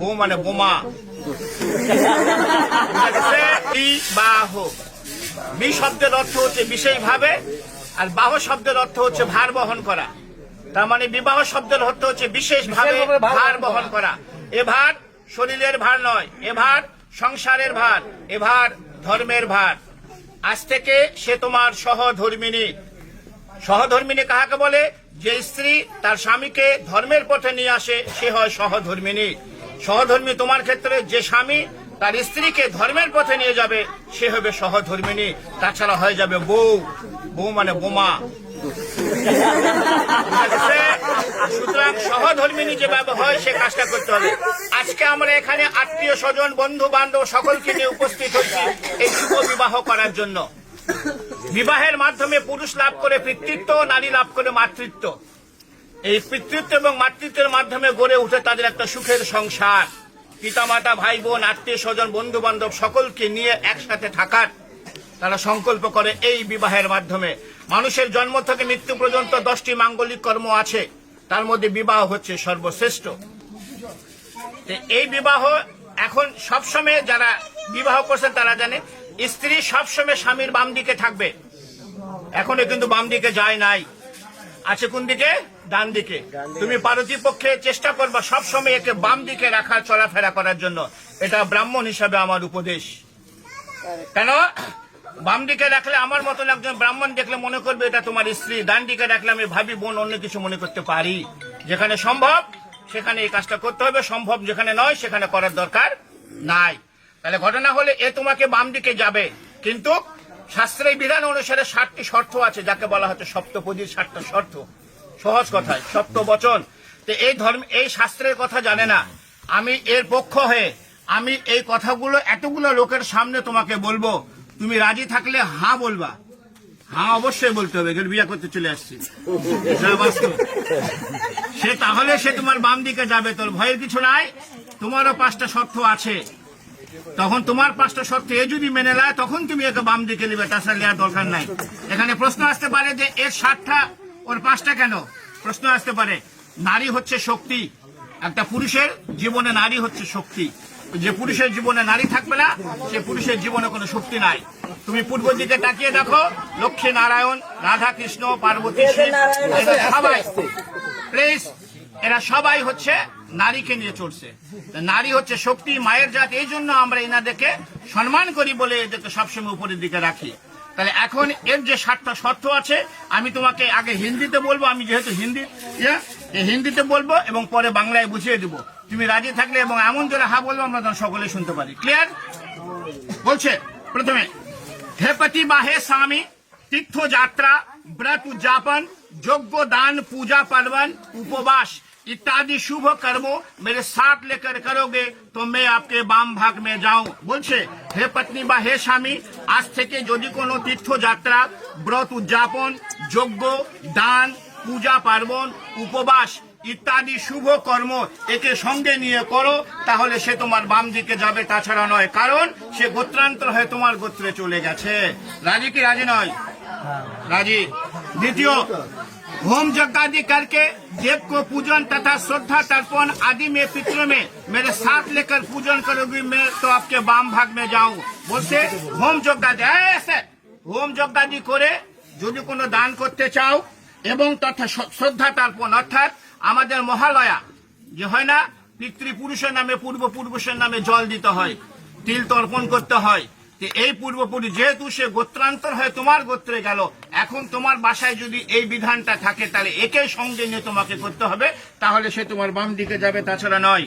বউ মানে বোমা? বিবাহ বি শব্দের অর্থ হচ্ছে বিশেষভাবে আর বাহ শব্দের অর্থ হচ্ছে ভার বহন করা। তার মানে বিবাহ শব্দের অর্থ হচ্ছে বিশেষভাবে ভার বহন। করা। এ ভার শরীরের ভার নয় এ ভার সংসারের ভার এ ভার ধর্মের ভার। আজ থেকে সে তোমার সহধর্মিনী। সহধর্মিনী কাহাকে বলে? যে স্ত্রী তার স্বামীকে ধর্মের পথে নিয়ে আসে সে হয় সহধর্মিনী। সহধর্মী তোমার ক্ষেত্রে যে স্বামী, তার স্ত্রীকে ধর্মের পথে নিয়ে যাবে, সে হবে সহধর্মিনী। তাছাড়া হয়ে যাবে বউ। বউ মানে বোমা। সুতরাং সহধর্মিনী যেভাবে হয়, সে কাজটা করতে হবে। আজকে আমরা এখানে আত্মীয় স্বজন বন্ধু বান্ধব সকলকে নিয়ে উপস্থিত হচ্ছি এই শুভ বিবাহ করার জন্য। বিবাহের মাধ্যমে পুরুষ লাভ করে পিতৃত্ব, নারী লাভ করে মাতৃত্ব। এই পিতৃত্ব এবং মাতৃত্বের মাধ্যমে গড়ে উঠে তাদের একটা সুখের সংসার। পিতামাতা ভাই বোন আত্মীয় স্বজন বন্ধু বান্ধব সকলকে নিয়ে একসাথে থাকার তারা সংকল্প করে এই বিবাহের মাধ্যমে। মানুষের জন্ম থেকে মৃত্যু পর্যন্ত দশটি মাঙ্গলিক কর্ম আছে। তার মধ্যে বিবাহ হচ্ছে সর্বশ্রেষ্ঠ। এই বিবাহ এখন সবসময় যারা বিবাহ করছেন তারা জানে, স্ত্রী সবসময় স্বামীর বাম দিকে থাকবে। এখনও কিন্তু বাম দিকে যায় নাই। আছে কোন দিকে? ডান দিকে। তুমি পার্বতী পক্ষে চেষ্টা করবা সবসময় একে বাম দিকে রাখা চলাফেরা করার জন্য। এটা ব্রাহ্মণ হিসাবে আমার উপদেশ। কেন? বাম দিকে রাখলে আমার মতন একজন ব্রাহ্মণ দেখলে মনে করবে এটা তোমার স্ত্রী। ডান দিকে রাখলে আমি ভাবি বোন অন্য কিছু মনে করতে পারি। যেখানে সম্ভব সেখানে এই কাজটা করতে হবে। সম্ভব যেখানে নয় সেখানে করার দরকার নাই। তাহলে ঘটনা হলে এ তোমাকে বাম দিকে যাবে। কিন্তু শাস্ত্রের বিধান অনুসারে ষাটটি শর্ত আছে যাকে বলা হচ্ছে সপ্তপদীর ষাটটা শর্ত। সহজ কথায় সপ্ত বচন। তো এই ধর্ম, এই শাস্ত্রের কথা জানে না। আমি এর পক্ষ হয়ে, আমি এই কথাগুলো এতগুলো লোকের সামনে তোমাকে বলব। তুমি রাজি থাকলে হ্যাঁ বলবা। হ্যাঁ অবশ্যই বলতে হবে বিয়ে করতে চলে আসছি। সে তাহলে সে তোমার বাম দিকে যাবে, তোর ভয়ের কিছু নাই। তোমারও পাঁচটা শর্ত আছে। তখন তোমার পাঁচটা শর্ত এ যদি মেনে নেয়, তখন তুমি একে বাম দিকে নিবে, তাছাড়া নেওয়ার দরকার নাই। এখানে প্রশ্ন আসতে পারে যে এর ষাটটা ওর পাঁচটা কেন? প্রশ্ন আসতে পারে। নারী হচ্ছে শক্তি। একটা পুরুষের জীবনে নারী হচ্ছে শক্তি। যে পুরুষের জীবনে নারী থাকবে না, সে পুরুষের জীবনে কোনো শক্তি নাই। তুমি পূর্ব দিকে তাকিয়ে দেখো লক্ষ্মী নারায়ণ রাধা কৃষ্ণ পার্বতী সবাই। প্লিজ এরা সবাই হচ্ছে নারীকে নিয়ে চলছে। নারী হচ্ছে শক্তি, মায়ের জাত, এই জন্য আমরা এনাদেরকে সম্মান করি বলে এদেরকে সবসময় উপরের দিকে রাখি। তাহলে এখন এর যে সাতটা শর্ত আছে, আমি তোমাকে আগে হিন্দিতে বলব, আমি যেহেতু হিন্দি হিন্দিতে বলব এবং পরে বাংলায় বুঝিয়ে দেবো। তুমি রাজি থাকলে এবং এমন যারা হা বলব, আমরা তখন সকলে শুনতে পারি। ক্লিয়ার বলছে, প্রথমে হেপতি বা হে স্বামী, তীর্থযাত্রা, ব্রত উদযাপন যোগ্য দান, পূজা পার্বণ, উপবাস। ইত্যাদি শুভ কর্ম মেরে সাথ লেকর করোগে তো মে আপকে বাম ভাগ মে যাও বলছে হে পত্নী বা হে স্বামী আজ থেকে যদি কোনো তীর্থযাত্রা ব্রত উদযাপন যজ্ঞ দান পূজা পার্বণ উপবাস ইত্যাদি শুভ কর্ম একে সঙ্গে নিয়ে করো তাহলে সে তোমার বাম দিকে যাবে তাছাড়া নয়। কারণ সে গোত্রান্তর হয়ে তোমার গোত্রে চলে গেছে। রাজি কি রাজি নয়? হ্যাঁ। রাজি? দ্বিতীয় होम यज्ञ आदि करके देव को पूजन तथा श्रद्धा तर्पण आदि में पितृ में मेरे साथ लेकर पूजन करोगी मैं तो आपके बाम भाग में जाऊं বলছে হোম যজ্ঞ আদি ऐसे হোম যজ্ঞ আদি করে যদি কোনো দান করতে চাও এবং তথা শ- শ্রদ্ধা তর্পণ অর্থাৎ আমাদের মহালয়া যে হয় না পিতৃপুরুষের নামে পূর্বপুরুষের নামে জল দিতে হয় তিল তর্পণ করতে হয় তো এই পূর্বপুরুষ যেহেতু সে গোত্রান্তর হয়ে তোমার গোত্রে গেল এখন তোমার বাসায় যদি এই বিধানটা থাকে তাহলে একে সঙ্গে নিয়ে তোমাকে করতে হবে। তাহলে সে তোমার বাম দিকে যাবে তাছাড়া নয়।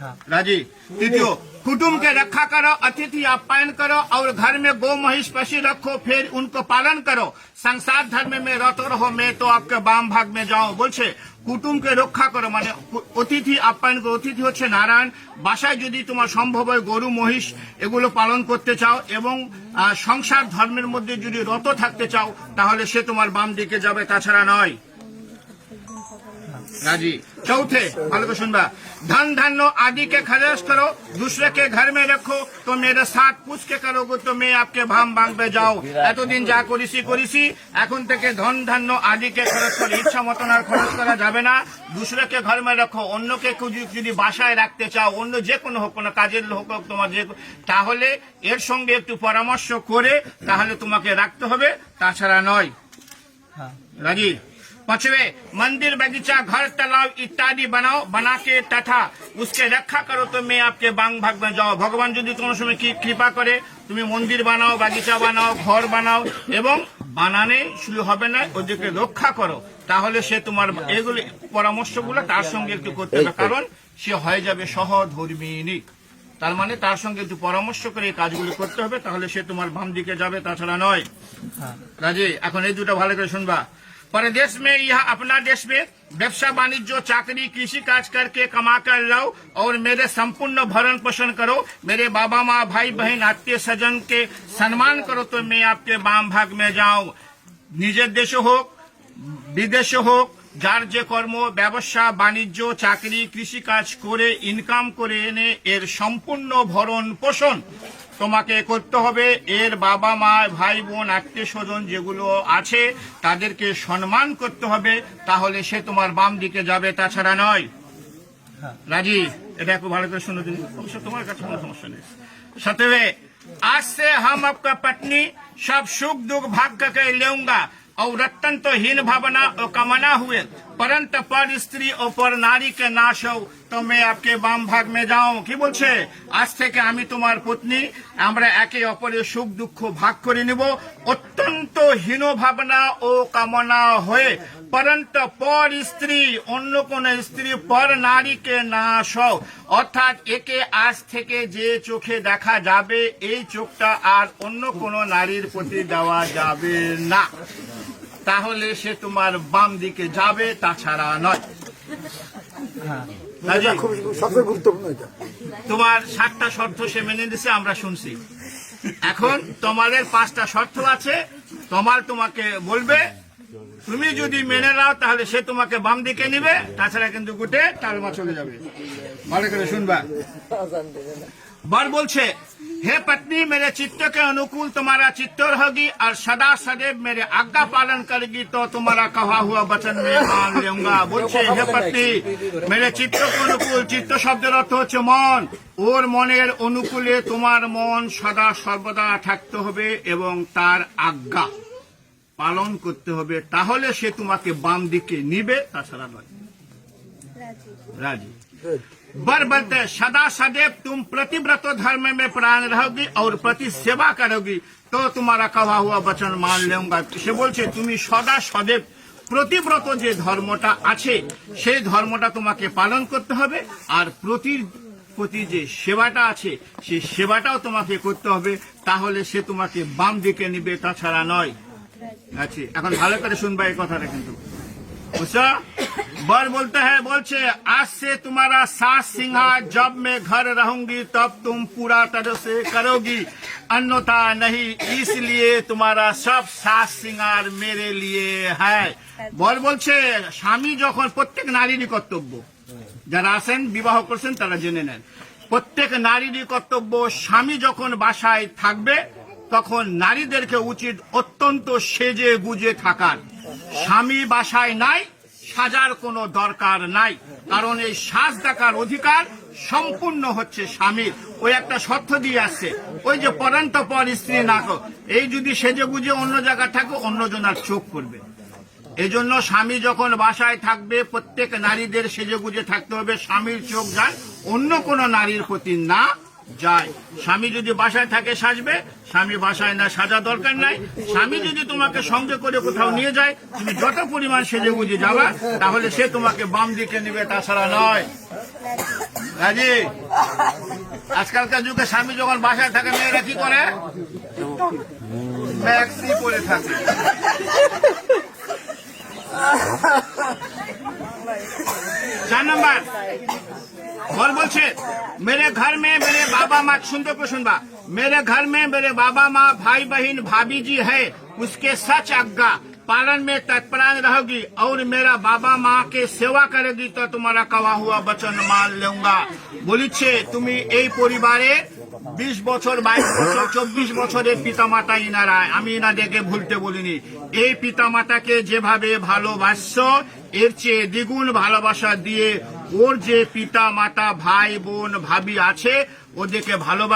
হ্যাঁ। রাজি? তৃতীয় कुटुंब के रखा करो अतिथि आप्यायन करो और घर में गौ महिष पशु रखो फिर उनको पालन करो संसार धर्म में रतो रहो मैं तो आपके बाम भाग में जाओ বলছে কুটুমকে রক্ষা করো মানে কু- অতিথি আপ্যায়ন করো অতিথি হচ্ছে নারায়ণ বাসায় যদি তোমার সম্ভব হয় গরু মহিষ এগুলো পালন করতে চাও এবং আহ, সংসার ধর্মের মধ্যে যদি রত থাকতে চাও তাহলে সে তোমার বাম দিকে যাবে তাছাড়া নয় राजी चौथे ভালো করে শুনবা धन धान्य आदि के खर्च करो दूसरे के घर में रखो तो मेरे साथ पूछ के करोगे तो मैं आपके भाम ভাঙবে যাও এতদিন যা করিসি করিসি এখন থেকে ধন ধান্য আদিকে খরচ করে ইচ্ছা মতন আর খরচ করা যাবে না দুসরাকে ঘর মে রাখো অন্যকে যদি- যদি বাসায় রাখতে চাও অন্য যে কোনো হোক কোনো কাজের হোক হোক তোমার যে তাহলে এর সঙ্গে একটু পরামর্শ করে তাহলে তোমাকে রাখতে হবে তাছাড়া নয় राजी पांचवे मंदिर बगीचा घर तालाब इत्यादि बनाओ बना के तथा उसके रक्षा करो तो मैं आपके बांग भाग में जाओ ভগবান যদি কোনো সময় কি কৃপা করে তুমি মন্দির বানাও বাগিচা বানাও ঘর বানাও এবং বানানে শুরু হবে না ওদেরকে রক্ষা করো তাহলে সে তোমার এগুলি পরামর্শগুলো তার সঙ্গে একটু করতে হবে কারণ সে হয়ে যাবে সহধর্মিনী তার মানে তার সঙ্গে একটু পরামর্শ করে এই কাজগুলি করতে হবে তাহলে সে তোমার বাম দিকে যাবে তাছাড়া নয় রাজি এখন এই দুটো ভালো করে শুনবা परदेश में यह अपना देश में व्यवसाय वाणिज्य चाकरी कृषि काज करके कमा कर लाओ और मेरे संपूर्ण भरण पोषण करो मेरे बाबा माँ भाई बहन आत्मीय सजन के सम्मान करो तो मैं आपके बाम भाग में जाऊं নিজের দেশে হোক বিদেশে হোক যার যে কর্ম ব্যবসা বাণিজ্য চাকরি কৃষিকাজ করে ইনকাম করে এনে এর সম্পূর্ণ ভরণ পোষণ তোমাকে করতে হবে এর বাবা মা ভাই বোন আত্মীয় স্বজন যেগুলো আছে তাদেরকে সম্মান করতে হবে তাহলে সে তোমার বাম দিকে যাবে তাছাড়া নয় রাজি এটা একটু ভালো করে শুনে দিন অবশ্য তোমার কাছে কোনো সমস্যা নেই सतवे आज से हम आपका पत्नी सब सुख दुख भाग के लेऊंगा और रत्न तो हीन भावना और कामना हुए परंत पर स्त्री और पर नारी के नाश हो তো मैं आपके বাম ভাগ মে যাও কি বলছে আজ থেকে আমি তোমার পত্নী আমরা একে অপরের সুখ দুঃখ ভাগ করে নিব অত্যন্ত হীন ভাবনা ও কামনা হয়ে পরন্ত পর স্ত্রী অন্য কোন স্ত্রী পর নারীকে নাশ হও অর্থাৎ একে আজ থেকে যে চোখে দেখা যাবে এই চোখটা আর অন্য কোন নারীর প্রতি দেওয়া যাবে না তাহলে সে তোমার বাম দিকে যাবে তাছাড়া নয়। তোমার সাতটা শর্ত সে মেনে দিছে আমরা শুনছি। এখন তোমাদের পাঁচটা শর্ত আছে তোমার তোমাকে বলবে তুমি যদি মেনে নাও তাহলে সে তোমাকে বাম দিকে নিবে তাছাড়া কিন্তু গোটে টালমা চলে যাবে। ভালো করে শুনবা। বার বলছে हे पत्नी मेरे चित्त के अनुकूल तुम्हारा चित्त रहेगी और सदा सदैव मेरे आज्ञा पालन करेगी तो तुम्हारा कहा हुआ वचन में मान लूंगा বলছে হে পত্নী মেরে চিত্ত के अनुकूल চিত্ত শব্দের অর্থ হচ্ছে মন ওর মনের অনুকূলে তোমার মন সদা সর্বদা থাকতে হবে এবং তার আজ্ঞা পালন করতে হবে তাহলে সে তোমাকে বাম দিকে নিবে তাছাড়া নয় রাজি बर बनते, सदा सदैव तुम प्रतिव्रतो धर्म में प्राण रहोगी और प्रति सेवा करोगी। तो तुम्हारा कहा हुआ वचन मान लेगा। সে বলছে, তুমি সদা সদেব প্রতিব্রত যে ধর্মটা আছে, সেই ধর্মটা তোমাকে পালন করতে হবে আর প্রতি প্রতি যে সেবাটা আছে, সেই সেবাটাও তোমাকে করতে হবে। তাহলে সে তোমাকে বাম দিকে নিবে, তাছাড়া নয়। আছে এখন ভালো করে শুনবা এই কথাটা কিন্তু। বুঝছ? बर बोलते हैं, बोलचे, आज से तुम्हारा सास सिंहा जब मैं घर रहूंगी, तब तुम पूरा तरह से करोगी। अन्यथा नहीं, इसलिए तुम्हारा सब সাস সিঙ্গার মেরে লিয়ে হ্যাঁ বর বলছে স্বামী যখন প্রত্যেক নারীরই কর্তব্য যারা আছেন বিবাহ করছেন তারা জেনে নেন প্রত্যেক নারীরই কর্তব্য স্বামী যখন বাসায় থাকবে তখন নারীদেরকে উচিত অত্যন্ত সেজে গুজে থাকার স্বামী বাসায় নাই সাজার কোনো দরকার নাই। কারণ এই সাজ দেখার অধিকার সম্পূর্ণ হচ্ছে স্বামীর। ওই একটা শর্ত দিয়ে আসছে। ওই যে পরান্ত পর স্ত্রী না এই যদি সেজে গুজে অন্য জায়গায় থাকে অন্যজনার চোখ করবে এই জন্য স্বামী যখন বাসায় থাকবে, প্রত্যেক নারীদের সেজে গুজে থাকতে হবে, স্বামীর চোখ যায় অন্য কোনো নারীর প্রতি না যায়। স্বামী যদি বাসায় থাকে, সাজবে। স্বামী বাসায় না, সাজা দরকার নাই। স্বামী যদি তোমাকে সঙ্গে করে কোথাও নিয়ে যায়, তুমি যত পরিমাণ সেজে গুজে যাবা, তাহলে সে তোমাকে বাম দিকে নেবে, তাছাড়া নয়। রাজি? আজকালকার যুগে স্বামী যখন বাসায় থাকে, মেয়েরা কি করে? ম্যাক্সি পরে থাকে। চার নম্বর। और बोलছে मेरे घर में मेरे बाबा माँ सुनते को सुनवा मेरे घर में मेरे बाबा माँ भाई बहन भाभी जी है उसके सच आज्ञा पालन में तत्परायण रहोगी और मेरा बाबा माँ के सेवा करेगी तो तुम्हारा कवा हुआ वचन मान लूंगा বলিছে তুমি এই পরিবারে বিশ বছর বাইশ বছর চব্বিশ বছরের পিতামাতা ইনারা আমি ইনাদেরকে ভুলতে বলিনি এই পিতামাতাকে যেভাবে ভালোবাসছ এর চেয়ে দ্বিগুণ ভালোবাসা দিয়ে ওর যে পিতা মাতা ভাই বোন ভাবি আছে ওদেরকে ভালোবাসা